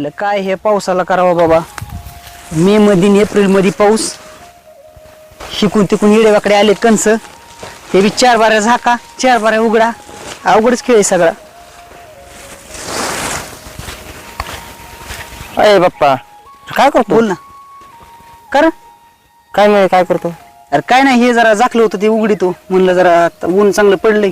अरे काय हे पावसाला करावं बाबा? मे मध्ये एप्रिलमध्ये पाऊस. शिकून तिकून येडेवाकडे आले कंस ते बी चार बाऱ्या झाका चार बाऱ्या उघडा. अवघडच खेळ आहे सगळा. अरे बाप्पा काय करतो बोल ना. कर. काय नाही काय करतो अरे काय नाही हे जरा झाकलं होतं ते उघडीतो म्हणलं जरा आता ऊन चांगलं पडलंय.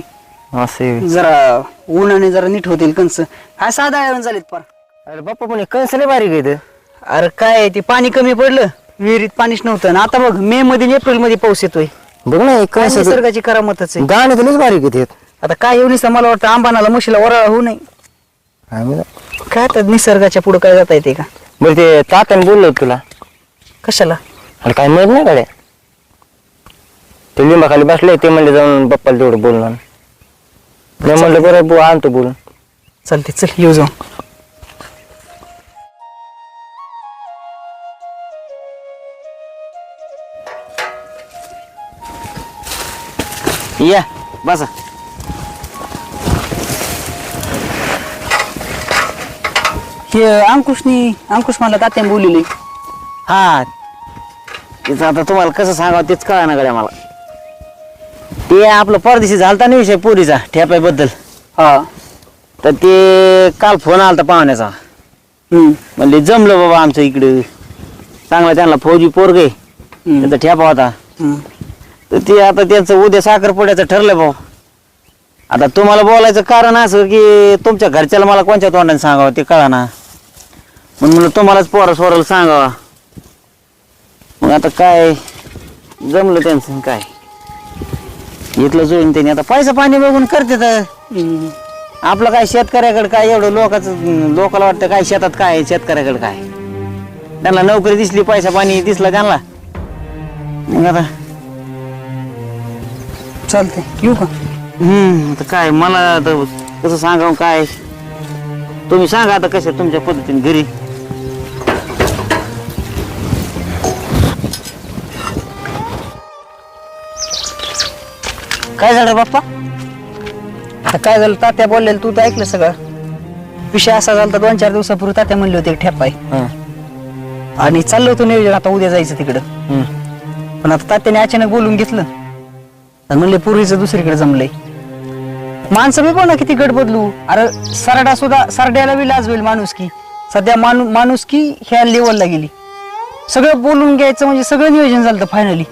असे जरा उन्हाने जरा नीट होतील कंस हा साधा आळवण झालेत पार. अरे बाप्पा पण कंस लय बारीक आहे. अरे काय ते पाणी कमी पडलं विहिरीत पाणीच नव्हतं. आणि आता बघ मे मध्ये एप्रिलमध्ये पाऊस येतोय. बघ ना काय कंस निसर्गाची करामतच आहे. गाणे तर बारीक आहेत. आता काय येऊन मला वाटतं आंबानाला म्हशीला वराळा होऊ नये. काय आता निसर्गाच्या पुढे काय जाता येते का? बरं ते तात्याने बोललो होतं तुला. कशाला? अरे काय माहीत नाही गाड्या. ते लिंबाखाली बसले ते म्हणले जाऊन बाप्पाला तेवढं बोलणार मी म्हणलं बरं बुवा आणतो बोलून. चालते चल येऊ जाऊ. या बसा. हे अंकुशनी अंकुश मला तात्याने बोललेली हा. तिचं आता तुम्हाला कसं सांगावं तेच कळा ना गड्या मला. ते आपलं परदेशी झालता ना विषय पोरीचा ठेप्याबद्दल. हा. तर ते काल फोन आलता पाहुण्याचा. हम्म. म्हणले जमलं बाबा आमचं इकडं. चांगला त्यांना फौजी पोरग त्याचा ठेपा होता. हम्म. तर ते आता त्यांचं उद्या साखरपुड्याचं ठरलं भाऊ. आता तुम्हाला बोलायचं कारण असं की तुमच्या घरच्याला मला कोणत्या तोंडाने सांगावं ते कळा ना. म्हणून म्हणलं तुम्हालाच पोरा सोराला सांगावा. मग आता काय जमलं त्यांचं काय? इथलं जोडून त्यांनी आता पैसा पाणी बघून करते तर. आपलं काय शेतकऱ्याकडे काय एवढं लोकांचं लोकाला वाटतं काय शेतात काय आहे, शेतकऱ्याकडे काय? त्यांना नोकरी दिसली पैसा पाणी दिसला त्यांना. मग आता चालते येऊ का? हम्म आता काय मला आता कसं सांगावं काय? तुम्ही सांगा आता कसं तुमच्या पद्धतीने घरी. काय झालं बाप्पा? आता काय झालं? तात्या बोललेलं तू तर ऐकलं सगळं. विषय असा झाला दोन चार दिवसापूर्वी तात्या म्हणले होते ठेप आहे हं, आणि चाललं होतं नियोजन आता उद्या जायचं तिकडं. पण आता तात्याने अचानक बोलून घेतलं. आणि म्हणले पूर्वीचं दुसरीकडे जमलंय. माणसं बी ना किती गट बदलू. अरे सरडा सुद्धा सरड्याला बी लाज होईल माणूस की सध्या माणू माणूस की ह्या लेवलला गेली. सगळं बोलून घ्यायचं म्हणजे सगळं नियोजन झालं फायनली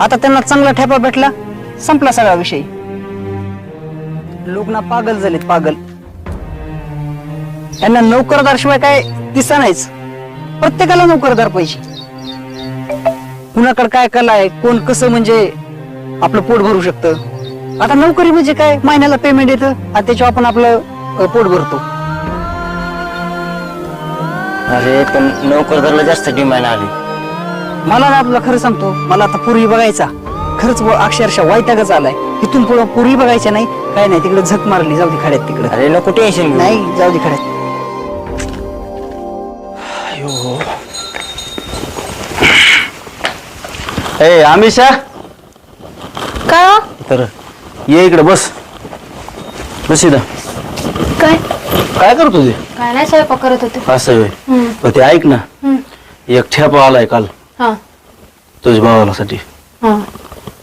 आता त्यांना चांगला ठेपा भेटला संपला सगळा विषय. लोक ना पागल झालेत पागल. यांना नोकरदार शिवाय काय दिसा नाहीच. प्रत्येकाला नोकरदार पाहिजे. कुणाकडे काय कला आहे कोण कसं म्हणजे आपलं पोट भरू शकतं. आता नोकरी म्हणजे काय? महिन्याला पेमेंट येतं आणि त्याच्यावर आपण आपलं अ, पोट भरतो. अरे पण नोकरदारला जास्त डिमांड आली. मला ना तुला खरं सांगतो मला आता पूर्वी बघायचा. खरंच व- अक्षरशः वाईटागच आलाय. इथून पुढे पूर्वी बघायच्या नाही. काय नाही तिकडे झक मारली जाऊ दे खड्यात तिकडे. अरे नको टेन्शन घेऊ. नाही जाऊ दे खड्यात. ए अमिषा काय हो? तर ये इकडे बस. बस इथं. काय? काय करतो ते काय नाही स्वयंपाक करत होते. असं होय. हम्म, ते ऐक ना. हम्म. एक ठेपा आलाय काल. हा. तुझ्या भावासाठी हा.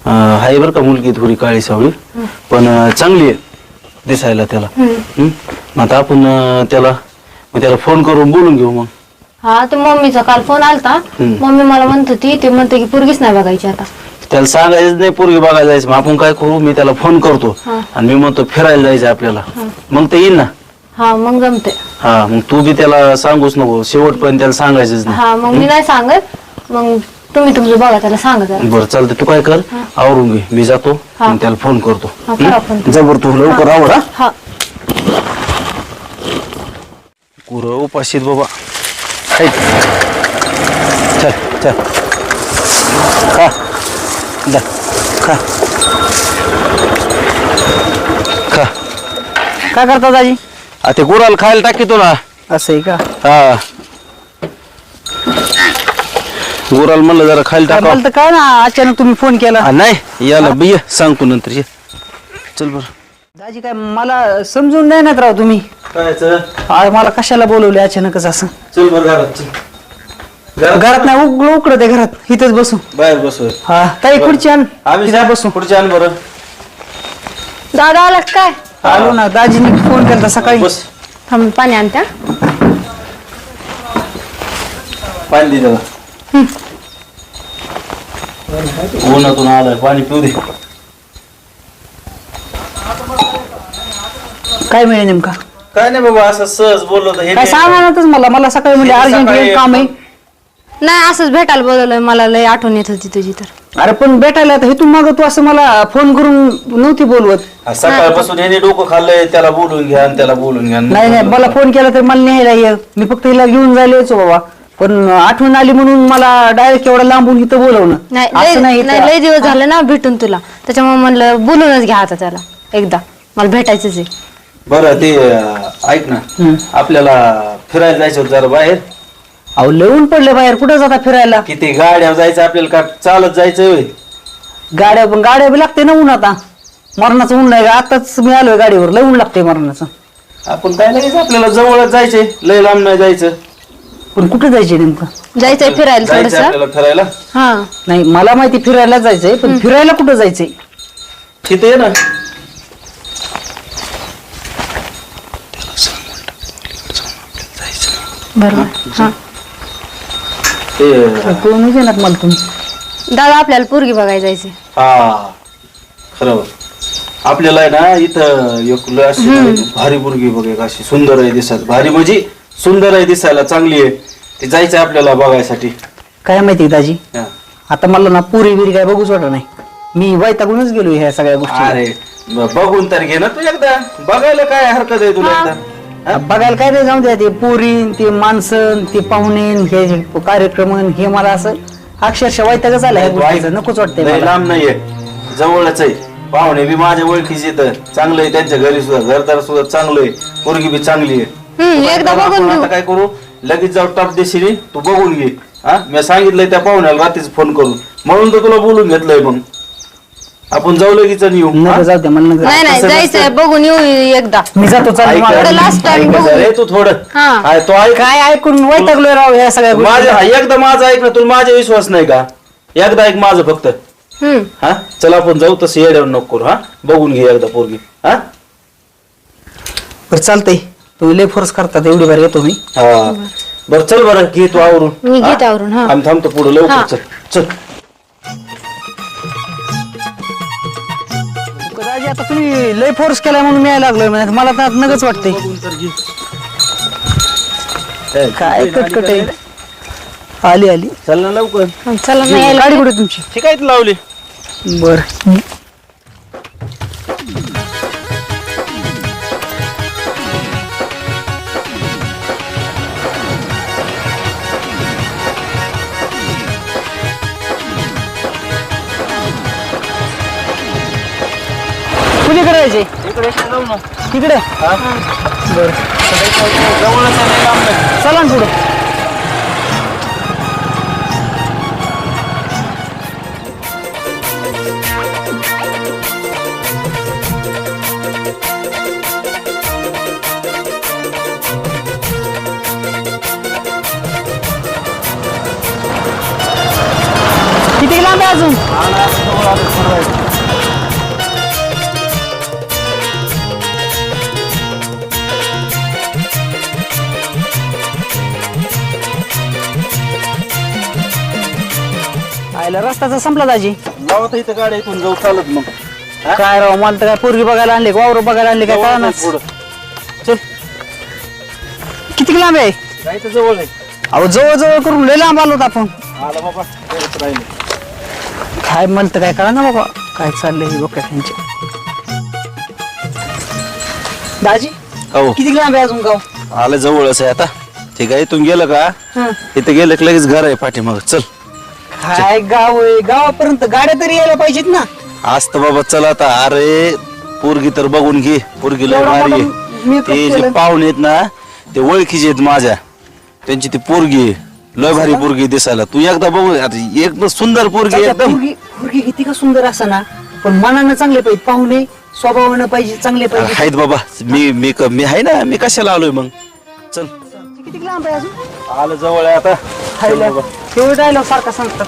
अं, आहे बरं का मुलगी थोडी काळी सावळी. पण अं, चांगली आहे दिसायला त्याला. हम्म. मग आता आपण अं, त्याला मग त्याला फोन करून बोलून घेऊ मग. हा तर मम्मीचा काल फोन आलता. हम्म. मम्मी मला म्हणत होती ते म्हणते की पोरगीच नाही बघायची आता. त्याला सांगायचं नाही पोरगी बघायला जायचं. मग आपण काय करू? मी त्याला फोन करतो. हा. आणि मी म्हणतो फिरायला जायचं आपल्याला. मग ते येईल ना? हा मग जमते. हा मग तू बी त्याला सांगूच नको. शेवटपर्यंत त्याला सांगायचंच नाही. हा मग मी नाही सांगत. मग तुम्ही तुमचं बघा त्याला सांगा जरा. बरं चालतं तू काय कर? आवरून घे. मी जातो हा. आणि त्याला फोन करतो. हा, करा फोन. हं? जा बरं तू. लवकर आवर हा. हा. कुर उपाशीत बाबा. चल चल. खा जा खा. खा. काय करता दाजी? आ ते गुराला खायला टाकीतो ना. असं आहे का? हा. गुराला म्हणलं जरा खायला काय टाका मला तर काय ना अचानक तुम्ही फोन केला. नाही याला बी ये, सांगतो नंतर ये. चल बर. दाजी काय मला समजून नाही ना राव तुम्ही. कायचं अरे मला कशाला बोलवले अचानकच असं? चल बरं घरात चल. घरात? घरात नाही उघड उकडत आहे घरात. इथेच बसू. बाहेर बसू. हा ताई खुर्ची आण. आम्ही इथं बसू. पुढच्या आण बरं. दादा आला का काय आलो ना दाजीने फोन केला सकाळी. बस थांब पाणी आणत्या पाणी दे त्याला उन्हातून आलाय पाणी पिऊ दे. काय मिळेल नेमका? काय नाही बाबा असं सहज बोललो हे. सांगा मला. मला सकाळी म्हणजे अर्जंट सकाळी- काम आहे. नाही असंच भेटायला बोलवलंय मला लय आठवण येत होती तुझी तर. अरे पण भेटायला आता इथून माग तू असं मला फोन करून नव्हती बोलवत. हा, सकाळपासून ह्याने डोकं खाल्लंय त्याला बोलून घ्या आणि त्याला बोलून घ्या. नाही नाही मला फोन केला तर मला न्यायला ये. मी फक्त हिला घेऊन जायला यायचो बाबा. पण आठवण आली म्हणून मला डायरेक्ट एवढं लांबून इथं बोलवणं. नाही असं लय नाही नाही, लय दिवस झाले ना भेटून तुला. त्याच्यामुळे म्हणलं बोलूनच घ्या आता त्याला एकदा. मला भेटायचंच आहे. बरं ते अं, ऐक ना. हम्म. आपल्याला फिरायला जायचं होतं जरा बाहेर. अहो लिहून पडले बाहेर. कुठं जाता फिरायला? किती गाड्या जायचं आपल्याला का? चालत जायचं होय. गाड्या पण गाड्या बी लागते ना ऊन आता. मरणाचं ऊन नाही आताच मी आलोय गाडीवर. लय ऊन लागते मरणाचं. आपण काय नाही आपल्याला जवळच जायचंय. लय लांब नाही जायचं. पण कुठे जायचे नेमकं? जायचंय फिरायला जायचं थोडस. आपल्याला फिरायला? हा. नाही मला माहिती फिरायला जायचंय पण फिरायला कुठं जायचंय? तिथे ये ना. बरोबर. हा. ते कोण येणार मला तुम्ही. दादा आपल्याला पोरगी बघायला जायचंय. हा खरं आपल्याला आहे ना इथं एक लय अशी भारी मुलगी बघ एक अशी सुंदर आहे दिसायला भारी म्हणजे सुंदर आहे दिसायला चांगली आहे. ती जायचं आपल्याला बघायसाठी. काय माहिती दाजी? हा. आता मला ना पुरी बिरी काय बघूच वाटत नाही. मी वैतागूनच गेलो ह्या सगळ्या गोष्टी. अरे ब- बघून तर घे ना तू एकदा. बघायला काय हरकत आहे तुला एकदा? बघायला काय नाही जाऊ द्या ते पोरी ते माणसं ते पाहुणे हे कार्यक्रम हे मला असं अक्षरशः वैतागच आलं ह्या तू ऐक, नकोच वाटतंय लय मला. लांब नाहीये. जवळच आहे. पाहुणे बी माझ्या ओळखीचे येतं चांगलं आहे त्यांच्या घरी सुद्धा घरदार सुद्धा चांगलं आहे. पोरगी बी चांगली आहे. हम्म एकदा आपण बघून आता घेऊ. काय करू? लगेच जाऊ टॉप देशील. तू बघून घे. हा? मी सांगितलंय त्या पाहुण्याला रात्रीच फोन करून. म्हणून तर तुला बोलून घेतलंय मग. आपण जाऊ लगेच आणि येऊ. हा? नको जाऊ द्या मला नको नाही नाही तसं जायचंय बघून येऊ एकदा. मी जातो ऐक मला. time बघू. तू थोडं. हा. तो ऐक. काय ऐकून वैतागलोय राव ह्या सगळ्या माझ्या हा, एकदा माझं ऐक ना तुला माझा विश्वास नाही का? एकदा ऐक माझं फक्त. हम्म. हा? चला आपण जाऊ तसं येड्यावर नको करू हा? बघून घे एकदा पोरगी. हा? बरं चालतंय. तुम्ही लय फोर्स करतात एवढी बार येतो मी हा. बरं चल बरं घे तू आवरून. मी? घेते आवरून, हा. आम्ही थांबतो पुढे हा. लवकर चल चल. आता तुम्ही लय फोर्स केलाय म्हणून मी यायला लागलोय म्हणजे मला तर नगच वाटतंय. काय कटकट आहे? आली आली. चल ना लवकर. हा, चला नाही यायला. गाडी कुठे तुमची? ठीक आहे लावली. बर. जायचे. इकडे जाऊ ना तिकडे? बर. जवळच आहे, लय लांब नाही. चला ना पुढं. किती लांब आहे अजून? आयला रस्त्याचा संपला दाजी. लावा तर इथं गाड्या इथून जाऊ चालत मग. हा? काय राव मला तर काय पोरगी बघायला आणली वावर बघायला आणली काय जवळ कळणार आहे पुढं. चल. किती लांब आहे? जायचं जवळ आहे. अहो जवळ जवळ करून लय लांब आलो आपण. आला बाबा राहिलं. काय म्हणतं काय कळा ना बाबा काय चाललंय हे बघा त्यांचे. दाजी हो. किती लांब आहे अजून गाव? आलं जवळच आहे आता. ठीक आहे इथून गेलं का? इथं गेलं की लगेच घर आहे पाठीमाग. चल. काय गाव आहे. गावापर्यंत गाड्या तरी यायला पाहिजेत ना. आज तर बाबा चल आता. अरे पोरगी तर बघून घे. पोरगी लय एवढा भारी आहे. मोठा makeup ते जे केलं. पाहुणे आहेत ना ते ओळखीचे आहेत माझ्या. त्यांची ती पोरगी आहे. लय भारी पोरगी दिसायला. तू एकदा बघू. आता एकदम सुंदर पोरगी आहे एकदम. पोरगी पोरगी किती का सुंदर असा ना पण मनानं चांगले पाहिजे. पाहुणे स्वभावानं पाहिजे चांगले पाहिजे. आहेत बाबा. मी मी क- मी आहे ना मी कशाला आलोय मग? चल. किती लांब आहे अजून? आलं जवळ आहे आता. तेवढं डायलॉग सारखा सांगतात.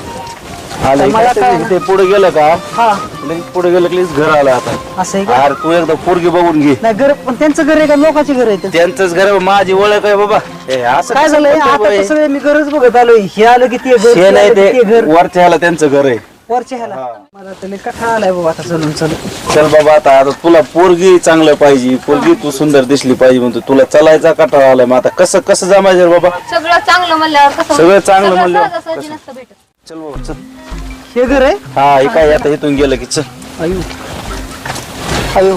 आलं मला काय- ते पुढे गेलं का? हा. लगेच पुढे गेलं की लगेच घर आलं आता. असं आहे का? अरे तू एकदा पोरगी बघून घे. नाही घर पण त्यांचं घर आहे का? लोकांचे घर आहे ते? त्यांचंच घर आहे, माझी ओळख आहे बाबा. हे असं काय कसं झालंय? करतोय आता बाई? कसं आहे, मी घरच बघत आलोय. हे आलं की ते घर हे ते आलं ते की ते घर. वरच्या ह्याला त्यांचं घर आहे. वरच्या ह्याला. मला तर कथा आलाय बाबा आता चलून चलून. चल बाबा आता आता तुला पोरगी चांगलं पाहिजे पोरगी तू सुंदर दिसली पाहिजे म्हणतो. तुला चलायचा कटाळा आलाय मग आता कसं कसं जमायचं रे बाबा? सगळं चांगलं म्हणल्यावर कसं सगळं चांगलं सगळं म्हणल्यावर सहजासहजी नसतं भेटत. चल बाबा चल. हे घर आहे? हा हे काय आता इथून गेलं की चल. अयो अयो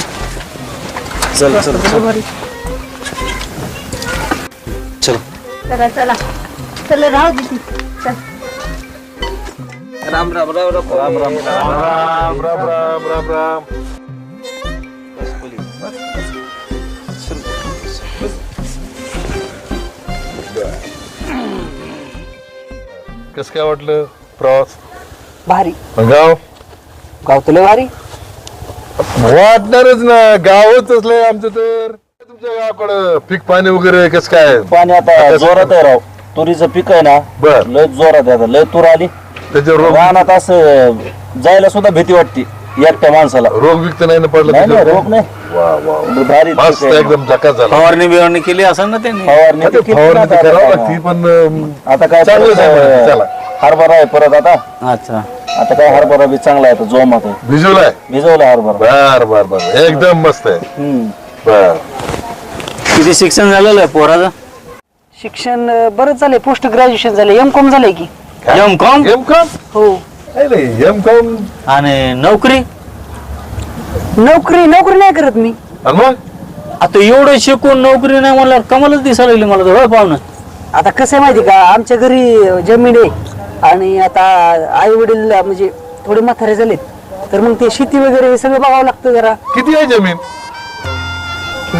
चल चल चल. चल. चला चला. चला राहू दे ती. चल. राम राम राम राम. राम राम राम. राम राम राम राम कस काय वाटलं प्रवास? भारी. गाव? गाव तुला भारी. वाटणारच ना गावच असलंय आमचं तर. तुमच्या गावाकडं पीक पाणी वगैरे कस काय? पाणी आता जोरात आहे राव. तुरीचं पीक आहे ना बर. लय जोरात आहे आता. लय तूर आली. त्याच्यावर रोग रानात असं जायला सुद्धा भीती वाटते एकट्या माणसाला. रोग विकत नाही ना पडलं नाही नाही त्याच्यावर? रोग नाही. वा वा वा. भारी मस्त आहे. एकदम झकास झाला. फवारणी बिवारणी केली असेल ना त्यांनी? फवारणी आता तर केली फवारणी करावं पण अं, आता काय चांगलंच आहे परत, म्हणा, चला. हरभरा आहे परत आता. अच्छा. आता काय हरभरा बी चांगला आहे आता जोमात आहे. भिजवलाय? भिजवला हरभरा. बर बर बर. एकदम मस्त आहे. हम्म. बर. किती शिक्षण झालेलं आहे पोराचं? शिक्षण अं, बरंच झालंय. पोस्ट ग्रॅज्युएशन झालंय. एम कॉम झालंय की? एम कॉम एम कॉम हो एम कॉम आणि नोकरी नोकरी नोकरी नाही करत मी मग आता एवढं शिकून नोकरी नाही म्हणल्यावर कमालच दिसायला लागली मला तर पाहुणं आता कसं आहे माहिती का आमच्या घरी जमीन आहे. आणि आता आई वडील म्हणजे थोडे म्हातारे झालेत तर मग ते शेती वगैरे हे सगळं बघावं लागतं जरा. किती आहे जमीन?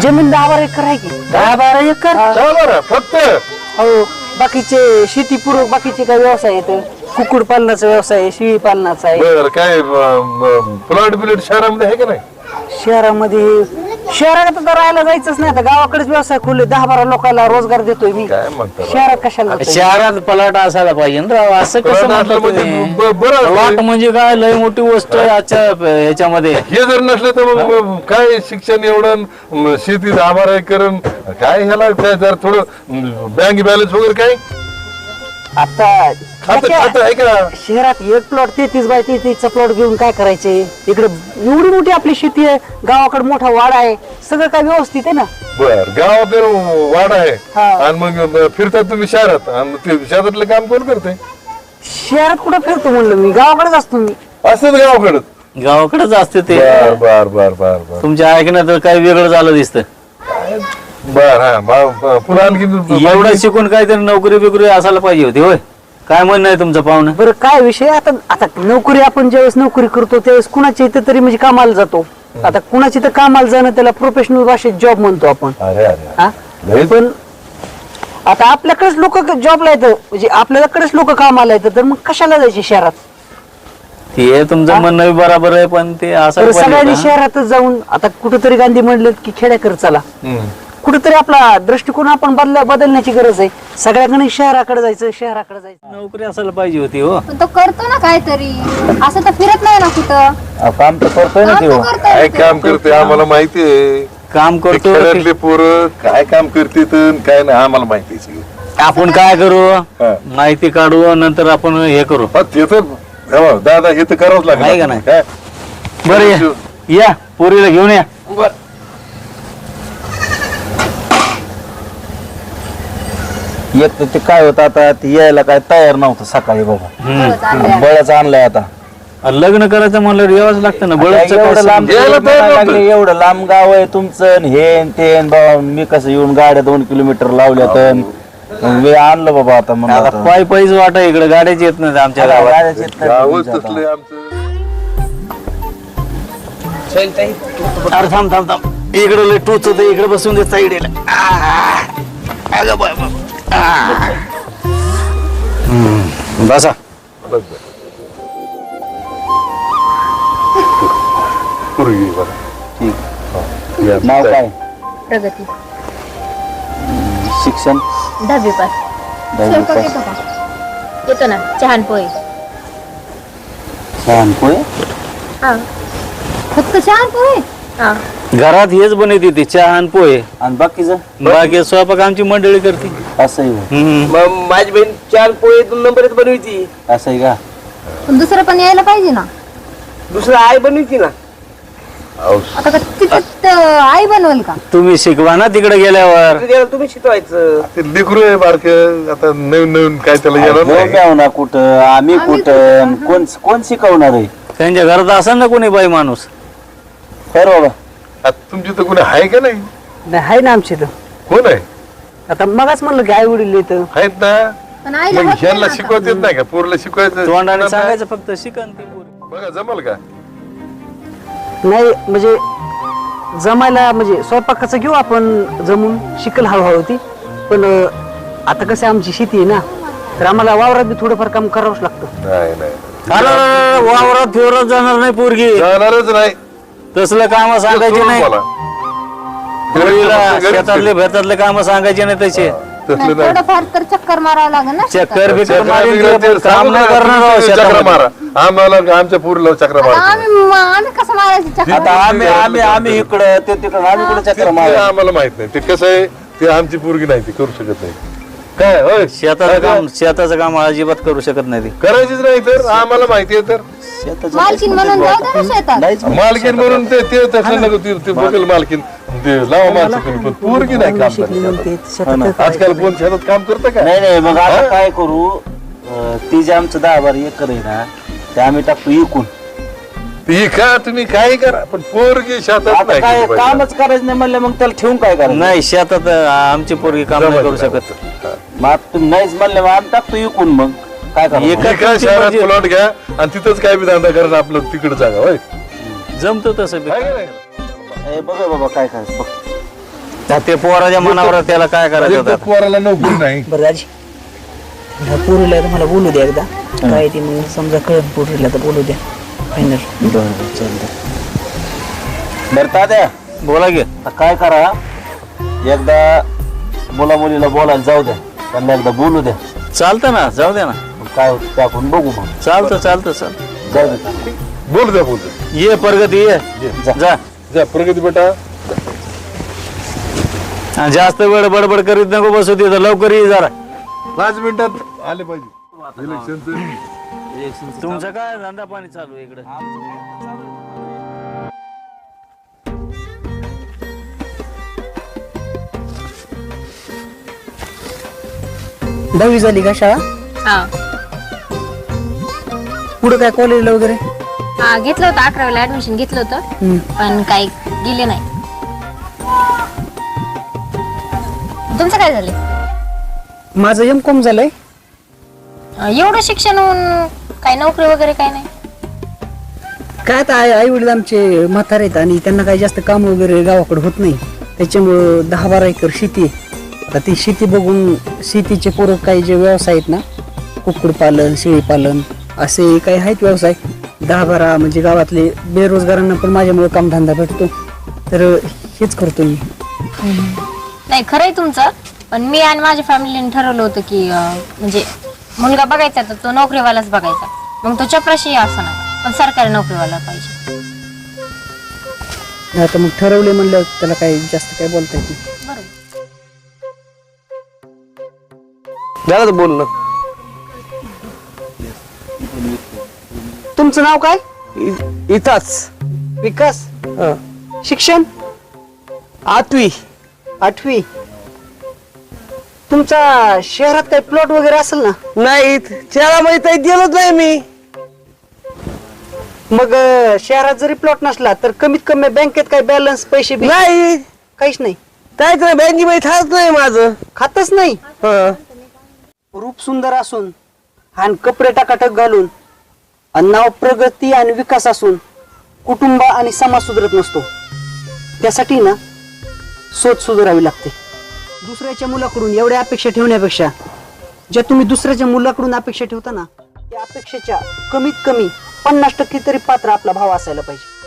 जमीन दहा बारा एकर आहे की. दहा बारा एकर? दहा बारा फक्त? हो. बाकीचे शेतीपूर्वक बाकीचे काय व्यवसाय आहेत. कुकुड पालनाचा व्यवसाय आहे शेळी पालनाचा आहे. बर काय प्लॉट बिलट शहरामध्ये आहे का नाही? शहरामध्ये शहरात तर राहायला जायचंच नाही. आता गावाकडेच व्यवसाय खोलले दहा बारा लोकांना रोजगार देतोय मी. काय म्हणता? राव? शहरात कशाला जातोय? शहरात पलाट असायला पाहिजे ना राव असं कसं प्लॉट असलं म्हणजे तुम्ही? ब- बरं असतं. प्लॉट म्हणजे काय लय मोठी गोष्ट आहे आजच्या ह्याच्यामध्ये. हे जर नसलं तर मग मग काय शिक्षण एवढं म, शेतीत आभार आहे करून काय ह्याला काय जर थोडं बँक बॅलन्स वगैरे काय? आता खातं खातं आहे का शहरात एक प्लॉट तेहतीस बाय तेहतीसचा प्लॉट घेऊन काय करायचे? इकडे एवढी मोठी आपली शेती आहे गावाकडे मोठा वाडा आहे सगळं काय व्यवस्थित आहे ना? बर गावात वाड आहे. हा. आणि मग फिरतात तुम्ही शहरात. आणि ते शेतातलं काम कोण करते शहरात कुठं फिरतो म्हणलं मी? गावाकडेच असतो मी. असंच गावाकडं? गावाकडेच असते ते. बर बर बर बर बर. तुमच्या ऐकण्यात तर काही वेगळं झालं दिसतं. बर हा ब- ब- पुन्हा आणखी एवढं शिकून काहीतरी नोकरी बिकरी असायला पाहिजे होती होय. काय म्हणणं आहे तुमचं पाहुणं? बरं काय विषय? आता आता नोकरी आपण ज्यावेळेस नोकरी करतो त्यावेळेस कुणाच्या इथं तरी म्हणजे कामाला जातो. आता कुणाच्या इथं कामाला जाणं त्याला प्रोफेशनल भाषेत जॉब म्हणतो आपण. अरे अरे हा? पण आता आपल्याकडेच लोक जॉबला येतं. म्हणजे आपल्याकडेच लोक कामाला येतं तर मग कशाला जायचे शहरात? ते तुमचं म्हणणं बरोबर आहे पण ते असं तर सगळ्यांनी. शहरातच जाऊन आता कुठेतरी गांधी म्हणलं की खेड्याकडे चला. हम्म. कुठेतरी आपला दृष्टिकोन आपण बदला बदलण्याची गरज आहे. सगळ्याकडे शहराकडे जायचं शहराकडे जायचं. नोकरी असायला पाहिजे होती हो. पण तो करतो ना काहीतरी. असं तर फिरत नाही ना कुठं. अहो, काम तर करतोय ना ते हो. करतोय. काय. काम करते आम्हाला माहिती आहे. काम ते करतो खेड्यातले पोरं काय काम करते काय नाही आम्हाला माहिती आहे सगळं. आपण काय करू? हा. माहिती काढू नंतर आपण हे करू. हा, ते तर हे बघ, दादा हे तर करावंच लागेल. आहे का नाही? काय बरं या. या पोरीला घेऊन या. एक तर ते काय होतं आता ते यायला काय तयार नव्हतं सकाळी बाबा बरंच आणलंय. बळच आणलंय आता. आणि लग्न करायचं म्हणलं यावंच लागतं ना आता बळच एवढं लांब यायला तयार म्हणायला नव्हतं. लागले, एवढं लांब गाव आहे तुमचं आणि हे ते बाबा मी कसं येऊन गाड्या दोन किलोमीटर लावल्यात न. मग मी आणलं बाबा आता म्हणलं आता आता. पायी पायीच वाटा इकडे गाड्याच येत नाही आमच्या गावात. गाड्याच येत नाही गावच तुमच्या तसलं आहे आमचं. अरे थांब थांब थांब. इकडे लय टूच होतं इकडे बसून दे साईडला. बसा. पोरगी बघा नाव काय? प्रगती. शिक्षण? दहावी पास. दहावी स्वयंपाक पास. येतो का? येतो ना. चहान पोहे. छान पोहे? हा. फक्त चहान पोहे? हा. घरात हेच बनवते ती चहा आणि पोहे. आणि बाकीचं? बाकी स्वयंपाक आमची मंडळी करते. असंही मग माझी बहीण चार पोहे दोन नंबरच बनवती. असंही का? पण दुसरं पण यायला पाहिजे ना. दुसरं आई बनवती ना. आता का तिथं त- आई बनवल का? तुम्ही शिकवा ना तिकडे गेल्यावर. त्याला तुम्ही शिकवायचं. ते लेकरू आहे बारक. आता नवीन नवीन काय त्याला येणार नाही. ना कुठं आम्ही कुठं कोण कोण शिकवणार आहे? त्यांच्या घरात असेल ना कोणी बाई माणूस? खरं बाबा आता तुमची तर कोणी आहे का नाही? नाही आहे ना आमची तर. कोण आहे? आता मगच म्हणलं की आई वडील येतं. आहेत ना? पण आईला मग होत नाही ह्यांना ना आता. शिकवत येत नाही का? पोरला शिकवायचं तोंडाने सांगायचं फक्त शिकन ती पोरी. बघा जमल का? नाही म्हणजे जमायला म्हणजे स्वयंपाकाचं घेऊ आपण जमून. शिकल हळूहळू ती. पण अं, आता कसं आमची शेती आहे ना. तर आम्हाला वावरात बी थोडंफार काम करावंच लागतं. नाही नाही. अरे, अरे, अरे, वावरात फिवरात जाणार नाही पोरगी. जाणारच नाही. तसलं काम सांगायचे नाही. बोला. पोरीला घरीच शेतातले भेतातले काम सांगायचे नाही तसे. तसलं नाही, नाही. थोडंफार तर चक्कर मारावं लागेल ना चक्कर मारीन ते काम सांगू नाही नका, करणार आहोत तुम्ही चक्रा शेतामध्ये. मारा. आम्हाला आमच्या पुरीला चक्रा आता मारा आम्ही आम्ही कसं मारायची चक्कर आता आम्ही आम्ही आम्ही इकडं ते तिकडं आम्ही कुठे ते- चक्र ते मारा? आम्हाला माहीत नाही. ते कसं आहे ते आमची पोरगी नाही ती करू शकत नाही. काय होय? शेताचं काम शेताचं काम अजिबात करू शकत नाही ती. करायचीच नाही तर आम्हाला माहिती आहे तर. मालकीन म्हणून जाऊ दे ना शेतात. नाहीच मालकीन म्हणून ते ते तसं नको ते ते बघेल मालकीन. ते लावा माणसं तुम्ही पण पोरगी नाही काम करत शेतात. आजकाल कोण शेतात काम करतं का? नाही नाही मग आता काय करू अं, ती जे आमचं दहा बारा एकर आहे ना ते आम्ही टाकतो इकून. ती का तुम्ही काही करा पण पोरगी शेतात आता नाही काय पाहिजे. कामच करायचं नाही म्हणलं मग त्याला ठेवून काय करायचं? नाही शेतात आमची पोरगी काम नाही करू शकत. मग आता तुम्ही नाहीच म्हणले मग आम्ही टाकतो इकून मग. काय हे करा काय शहरात प्लॉट घ्या आणि तिथंच काय बी धंदा करा आपलं तिकडे जागा होय? जमतो तसं बी. ए, बघा बाबा काय करायचं बघ. आता ते पोराच्या मनावर त्याला काय करायचं एक आता? पोराला नोकरी नाही. बरं दाजी ह्या पोरीला तर मला बोलू द्या एकदा. काय ती मग समजा कळत पोरीला तर बोलू द्या फायनल बरं बरं चालतंय. बरं तात्या बोला की. आता काय करा? एकदा मुला मुलीला बोलायला जाऊ द्या. त्यांना एकदा बोलू द्या. चालतं ना जाऊ द्या ना. काय होतं ते आपण बघू मग. चालतं चालतं जाऊ दे. बोल द्या बोल द्या ये प्रगती ये. जा. जा. प्रगती बेटा. आणि जास्त वेळ बडबड करीत नको बसू तिथं लवकर ये जरा. पाच मिनिटात आले पाहिजे. इलेक्शनचं तुमचं काय धंदा पाणी चालू आहे इकडे? दहावी झाली का शाळा? हा. पुढे काय कॉलेजला वगैरे? हा घेतलं होतं अकरावीला ऍडमिशन घेतलं होतं हम्म. पण काही गेले नाही. तुमचं काय झालं? माझं एम कॉम झालंय एवढं शिक्षण होऊन काही नोकरी वगैरे काही नाही? काय आता आई आई वडील आमचे म्हातारे आहेत आणि त्यांना काही जास्त काम वगैरे गावाकडे होत नाही. त्याच्यामुळं दहा बारा एकर शेती आहे. आता ती शेती बघून शेतीचे पूरक काही जे व्यवसाय आहेत ना कुक्कुटपालन शेळीपालन असे काही आहेत व्यवसाय. दहा बारा म्हणजे गावातले बेरोजगारांना पण माझ्यामुळे कामधंदा भेटतो. तर हेच करतो मी. नाही खरंय तुमचं. पण मी आणि माझ्या फॅमिलीने ठरवलं होतं की अं, म्हणजे मुलगा बघायचा तर तो नोकरीवालाच बघायचा. मग तो चपराशी असं नका पण सरकारी नोकरीवाला पाहिजे. आता मग ठरवले म्हणलं त्याला काही जास्त काही बोलता येत नाही. बरोबर. झालं तर बोलणं तुमचं नाव काय? इ- इथंच. विकास? हं. शिक्षण? आठवी. आठवी. तुमचा शहरात काही प्लॉट वगैरे असेल ना? नाही माहीत आहे गेलोच नाही मी. मग अं, शहरात जरी प्लॉट नसला तर कमीत कमी बँकेत काही बॅलन्स पैसे बी- नाही. काहीच नाही. काहीच नाही बँकी माहीत हाच नाही माझं. खातच नाही? हं. रूप सुंदर असून आणि कपडे टाकाटक घालून आणि नाव प्रगती आणि विकास असून कुटुंब आणि समाज सुधरत नसतो. त्यासाठी ना सोच सुधारावी लागते. दुसऱ्याच्या मुलाकडून एवढ्या अपेक्षा ठेवण्यापेक्षा ज्या तुम्ही दुसऱ्याच्या मुलाकडून अपेक्षा ठेवता ना त्या अपेक्षेच्या कमीत कमी पन्नास टक्के तरी पात्र आपला भाव असायला पाहिजे.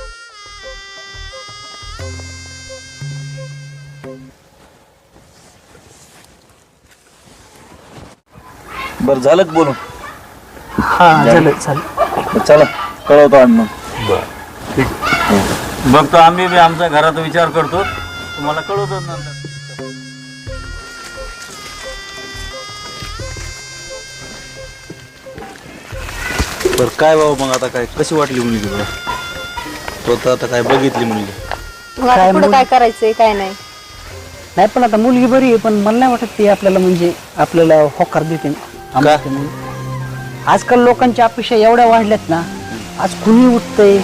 बरं झालं बोलून? हा झालं झालं. चला कळवतो आम्ही मग बर ठीक बघतो आम्ही बी आमच्या घरात विचार करतो. तुम्हाला कळवतो नंतर बरं काय बाबा मग आता काय? कशी वाटली मुलगी बरं? तो तर आता काय बघितली मुलगी. मग आता पुढे काय करायचंय काय नाही? नाही पण आता मुलगी बरी आहे पण मला नाही वाटत ती आपल्याला म्हणजे आपल्याला होकार देते. आम्हाला म्हणून. आजकाल लोकांच्या अपेक्षा एवढ्या वाढल्यात ना आज कुणी उठतंय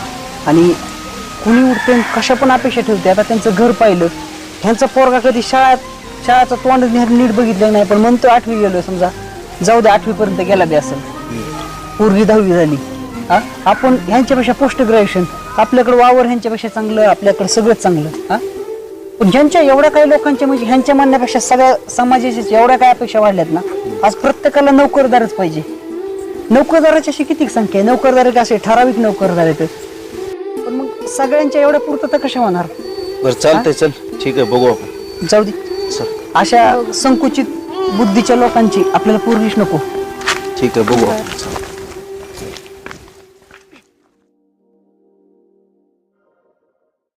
आणि कुणी उठतंय कशा पण अपेक्षा ठेवते आता त्यांचं घर पाहिलं ह्यांचा पोरगा कधी शाळेत शाळेचं तोंड नीट नीट बघितलं नाही पण म्हणतो आठवी गेलो समजा. जाऊ दे आठवीपर्यंत गेला बी असं. पूर्वी दहावी झाली. हा? आपण ह्यांच्यापेक्षा पोस्ट ग्रॅज्युएशन आपल्याकडे वावर ह्यांच्यापेक्षा चांगलं आपल्याकडे सगळंच चांगलं. हा? पण ह्यांच्या एवढ्या काही लोकांच्या म्हणजे ह्यांच्या म्हणण्यापेक्षा सगळ्या समाजाच्या एवढ्या काही अपेक्षा वाढल्यात ना आज प्रत्येकाला नोकरदारच पाहिजे. नोकरदाराची अशी किती संख्या आहे? नोकरदार असे ठराविक नोकरदार आहेत पण मग सगळ्यांच्या एवढ्या पूर्तता कशा होणार? बरं चालतंय चल. ठीक आहे बघू आपण. जाऊ दे. अशा संकुचित बुद्धीच्या लोकांची आपल्याला पूर्वीच नको. ठीक आहे बघू आपण.